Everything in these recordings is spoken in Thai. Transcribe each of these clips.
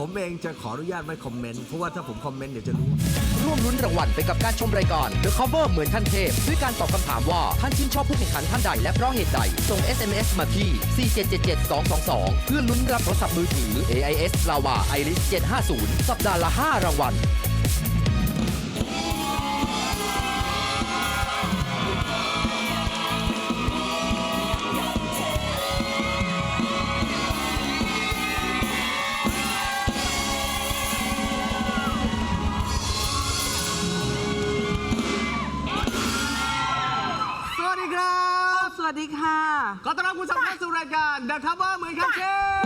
ผมเองจะขออนุญาตไม่คอมเมนต์เพราะว่าถ้าผมคอมเมนต์เดี๋ยวจะรู้ ร่วมลุ้นรางวัลไปกับการชมรายการ The Cover เหมือนท่านเทพ ด้วยการตอบคำถามว่า ท่านชื่นชอบผู้แข่งขันท่านใดและเพราะเหตุใด ส่ง SMS มาที่ 4777222 เพื่อลุ้นรับโทรศัพท์มือถือ AIS Lava Iris 750 สัปดาห์ละ 5 รางวัล วัสดีค่ะ ขอต้อนรับคุณผู้ชมเข้าสู่รายการ The Cover เหมือนกันเชฟ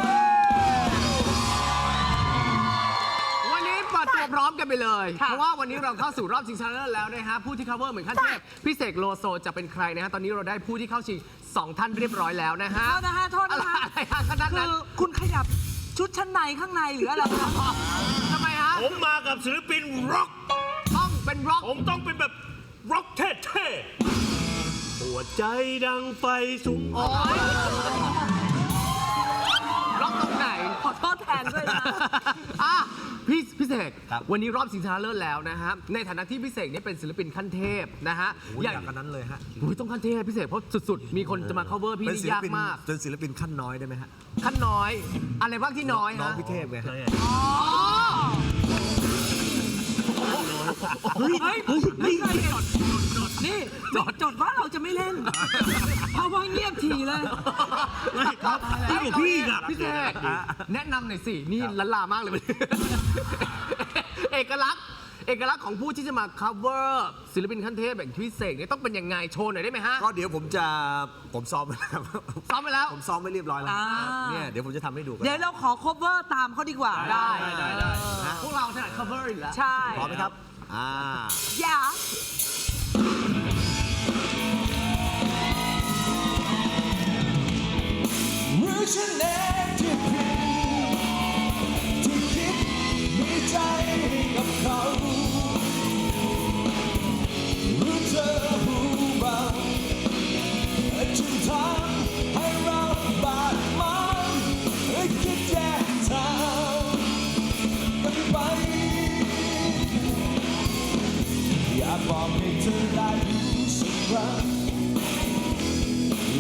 วันนี้เปิดตัวพร้อมกันไปเลยค่ะเพราะว่าวันนี้เราเข้าสู่รอบชิงชนะเลิศแล้วนะฮะ ผู้ที่ cover เหมือนขั้นเทพพี่เสกโลโซจะเป็นใครนะฮะ ตอนนี้เราได้ผู้ที่เข้าชิง2ท่านเรียบร้อยแล้วนะฮะโทษนะคะโทษนะคะอะไรฮะขนาดคืนั้นอคุณขยับชุดชั้นในข้างในหรืออะไรคะทำไมฮะ ผมมากับศิลปินร็อก ต้องเป็นร็อก ผมต้องเป็นแบบร็อกเท่ๆ หัวใจดังไฟสูงโอ้ยร็อกตรงไหน ขอโทษแทนด้วยนะอะพี่พี่เสกครับ วันนี้รอบชิงชนะเลิศแล้วนะฮะ ในฐานะที่พี่เสกเนี่ยเป็นศิลปินขั้นเทพนะฮะโอ้ยอยากกันนั้นเลยฮะอุ๊ยต้องขั้นเทพพี่เสกเพราะสุดๆ มีคนจะมา cover พี่เป็นนี่ศิลยากปินมาก เป็นศิลปินขั้นน้อยได้ไหมฮะขั้นน้อย อะไรบ้างที่น้อยน้องฮะพิเทพไงฮะ เฮ้ยเฮ้ยไม่เคยเห็นนี่จดจดว่าเราจะไม่เล่น เพราะว่าเงียบทีเลยครับที่กับพี่อะพี่เสกแนะนำหน่อยสิ นี่ละลามากเลย เอกลักษณ์ เอกลักษณ์ของผู้ที่จะมา cover ศิลปินขั้นเทพแบบพี่เสกเนี่ยต้องเป็นยังไงโชว์หน่อยได้ไหมฮะ ก็เดี๋ยวผมจะผมซ้อมไปแล้วซ้อมไปแล้ว ผมซ้อมไปเรียบร้อยแล้วเนี่ยเดี๋ยวผมจะทำให้ดูกันเดี๋ยวเราขอ cover ตามเขาดีกว่าได้ได้ได้พวกเราถนัด cover อยู่แล้วใช่พร้อมไหมครับ อ่าอย่า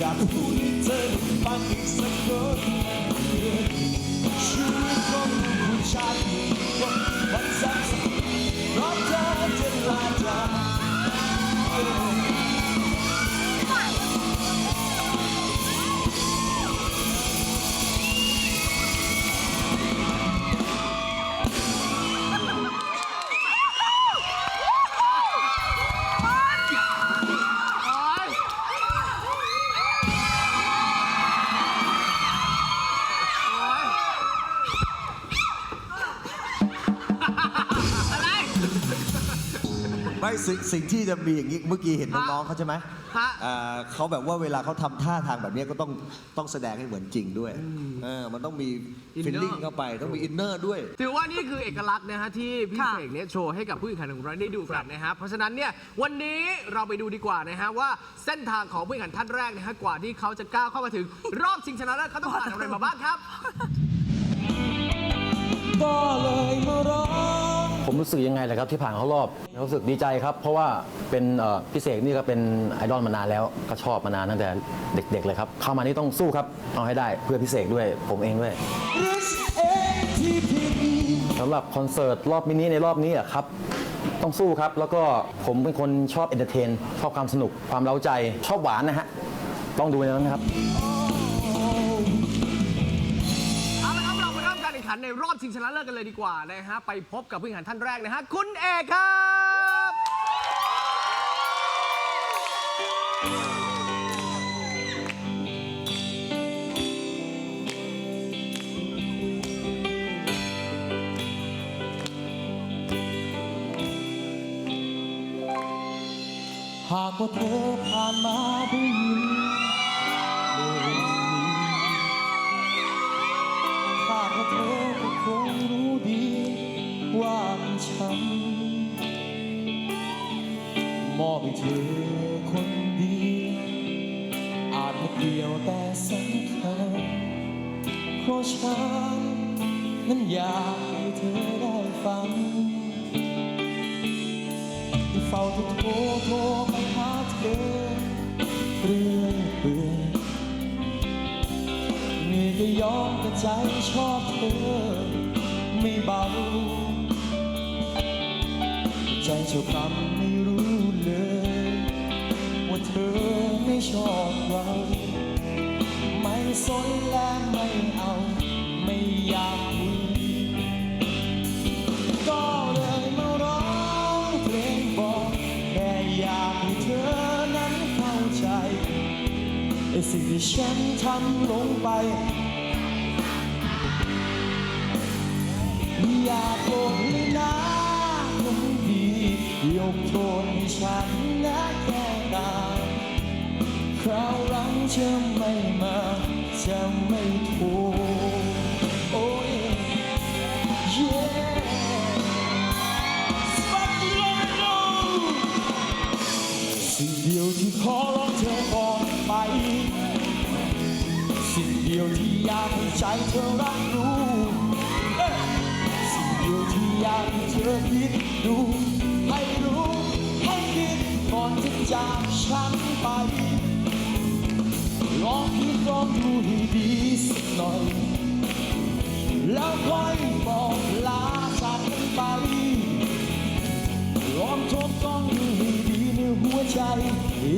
อยาก ไม่สิ่งสิ่งที่จะมีอย่างนี้เมื่อกี้เห็นฮะน้องๆเขาใช่ไหมฮะเอ่อเขาแบบว่าเวลาเขาทำท่าทางแบบนี้ก็ต้องต้องแสดงให้เหมือนจริงด้วยเออมันต้องมี Inner ฟิลลิ่งเข้าไปต้องมีอินเนอร์ด้วย ถือว่านี่คือเอกลักษณ์นะฮะที่พี่ค่ะเสกเนี่ยโชว์ให้กับผู้แข่งขันของเราได้ดูกันนะฮะเพราะฉะนั้นเนี่ยวันนี้เราไปดูดีกว่านะฮะว่าเส้นทางของผู้แข่งขันท่านแรกนะฮะกว่าที่เขาจะก้าวเข้ามาถึง รอบชิงชนะเลิศเขาต้องผ่านอะไรมาบ้างครับ ก็เลยมาร้อง ผมรู้สึกยังไงเลยครับที่ผ่านเข้ารอบรู้สึกดีใจครับ เพราะว่าเป็นพี่เสกนี่ก็เป็นไอดอลมานานแล้ว ก็ชอบมานานตั้งแต่เด็ก ๆ เลยครับ เข้ามานี่ต้องสู้ครับ เอาให้ได้เพื่อพี่เสกด้วยผมเองด้วยสำหรับคอนเสิร์ตรอบมินิในรอบนี้อะครับต้องสู้ครับ แล้วก็ผมเป็นคนชอบเอนเตอร์เทนชอบความสนุกความเร้าใจชอบหวานนะฮะต้องดูในนั้นนะครับ ขันในรอบชิงชนะเลิศกันเลยดีกว่านะฮะไปพบกับผู้แข่งขันท่านแรกนะฮะคุณเอกครับหากว่าเธอผ่านมาได้ยิน ว่ามันช้ำมอบให้เธอคนเดียวอาจไม่เกี่ยวแต่สำคัญเพราะฉันนั้นอยากให้เธอได้ฟังที่เฝ้าโทรโทรโทรไปหาเธอเรื่อยเปื่อยนี่อยก็ยอมแต่ใจชอบเธอไม่เบา ใจเจ้ากรรมไม่รู้เลย ว่าเธอไม่ชอบเรา ไม่สนและไม่เอา ไม่อยากคุยก็เลยมาร้องเพลงบอกแค่อยากให้เธอนั้นเข้าใจไอ้สิ่งที่ฉันทำลงไป ยกโทษให้ฉันนะแค่ตามคราวหลังจะไม่มาจะไม่โทรโอ้ยสิ่งเดียวที่ขอร้องเธอก่อนไป สิ่งเดียวที่อยากให้ใจเธอรับรู้ สิ่งเดียวที่อยากให้เธอคิดดู จากฉันไป ลองคิดลองดูให้ดีสักหน่อย แล้วค่อยบอกลาจากกันไป ลองทบทวนดูให้ดีในหัวใจ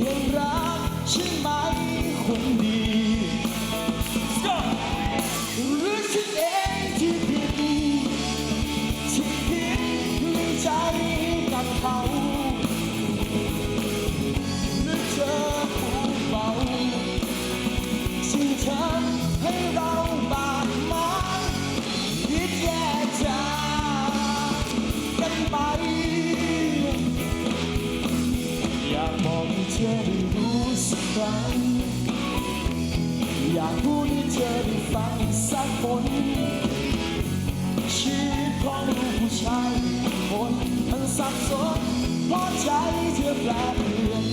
ยังรักใช่ไหมคนดี บอกให้เธอได้รู้สักครั้งอยากพูดให้เธอได้ฟังสักคนชีวิตของลูกผู้ชายคนมันสับสนเพราะใจเธอแปรเปลี่ยน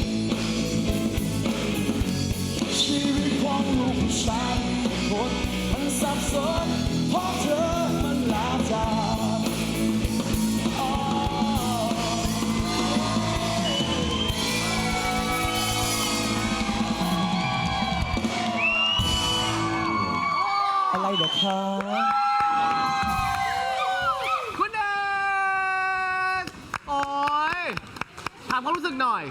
ชีวิตของลูกผู้ชายคนมันสับสนเพราะเธอ รเหรอคะคุณเอกโอ้ยถามความรู้สึกหน่อย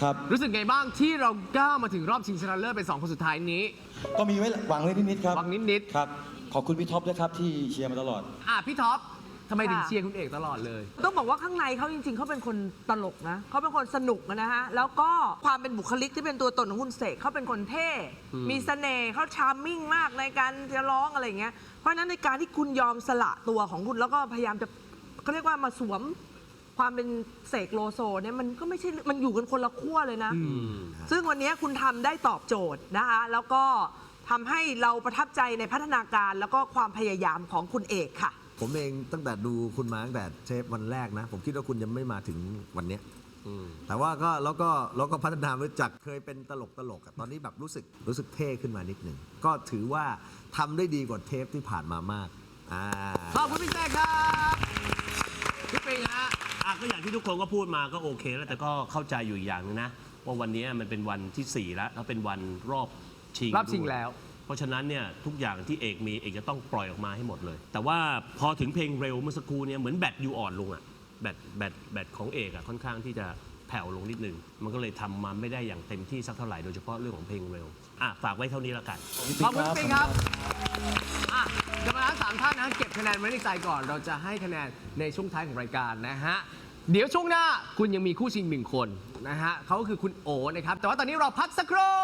ครับ รู้สึกไงบ้างที่เราก้าวมาถึงรอบชิงชนะเลิศเป็นสองคนสุดท้ายนี้ ก็มีไว้หวังไว้นิดๆครับหวังนิดครับ ขอบคุณพี่ท็อปด้วยครับที่เชียร์มาตลอด อะพี่ท็อป ทำไมถึงค่ะ เชียร์คุณเอกตลอดเลย ต้องบอกว่าข้างในเขาจริง ๆ เขาเป็นคนตลกนะเขาเป็นคนสนุกนะฮะ แล้วก็ความเป็นบุคลิกที่เป็นตัวตนของคุณเสกเขาเป็นคนเท่มีเสน่ห์เขาชาร์มมิ่งมากในการจะร้องอะไรอย่างเงี้ย เพราะฉะนั้นในการที่คุณยอมสละตัวของคุณแล้วก็พยายามจะเขาเรียกว่ามาสวมความเป็นเสกโลโซเนี่ยมันก็ไม่ใช่มันอยู่กันคนละขั้วเลยนะ ซึ่งวันนี้คุณทำได้ตอบโจทย์นะคะ แล้วก็ทำให้เราประทับใจในพัฒนาการแล้วก็ความพยายามของคุณเอกค่ะ ผมเองตั้งแต่ดูคุณมาตั้งแต่เทปวันแรกนะ ผมคิดว่าคุณยังไม่มาถึงวันเนี้ยแต่ว่าก็แล้วก็แล้วก็พัฒนามาจากเคยเป็นตลกตลกอะตอนนี้แบบรู้สึกรู้สึกเท่ขึ้นมานิดหนึ่งก็ถือว่าทำได้ดีกว่าเทปที่ผ่านมามากอ่า ขอบคุณพี่แจ๊คครับพี่ปิงฮะอะก็อย่างที่ทุกคนก็พูดมาก็โอเคแล้วแต่ก็เข้าใจอยู่อีกอย่างหนึงนะว่าวันนี้มันเป็นวันที่4แล้วแล้วเป็นวันรอบชิงรอบชิงด้วยแล้ว เพราะฉะนั้นเนี่ยทุกอย่างที่เอกมีเอกจะต้องปล่อยออกมาให้หมดเลย แต่ว่าพอถึงเพลงเร็วเมื่อสักครู่เนี่ยเหมือนแบตอยู่อ่อนลงอะแบตแบตแบตของเอกอะค่อนข้างที่จะแผ่วลงนิดนึง มันก็เลยทำมาไม่ได้อย่างเต็มที่สักเท่าไหร่โดยเฉพาะเรื่องของเพลงเร็วอะฝากไว้เท่านี้ล้วกัน ขอบคุณพี่ปิงครับ อะกรรมการสามท่านนะเก็บคะแนนไว้ในใจก่อน เราจะให้คะแนนในช่วงท้ายของรายการนะฮะ เดี๋ยวช่วงหน้าคุณยังมีคู่ชิงหนึ่งคนนะฮะเขาก็คือคุณโอนะครับ แต่ว่าตอนนี้เราพักสักครู่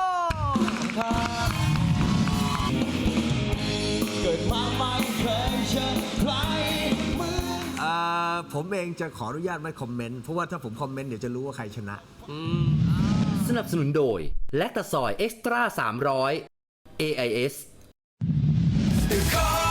เอ่าผมเองจะขออนุญาตไม่คอมเมนต์ เพราะว่าถ้าผมคอมเมนต์เดี๋ยวจะรู้ว่าใครชนะ สนับสนุนโดย แลคตาซอยเอ็กซ์ตร้า300 AIS ขอ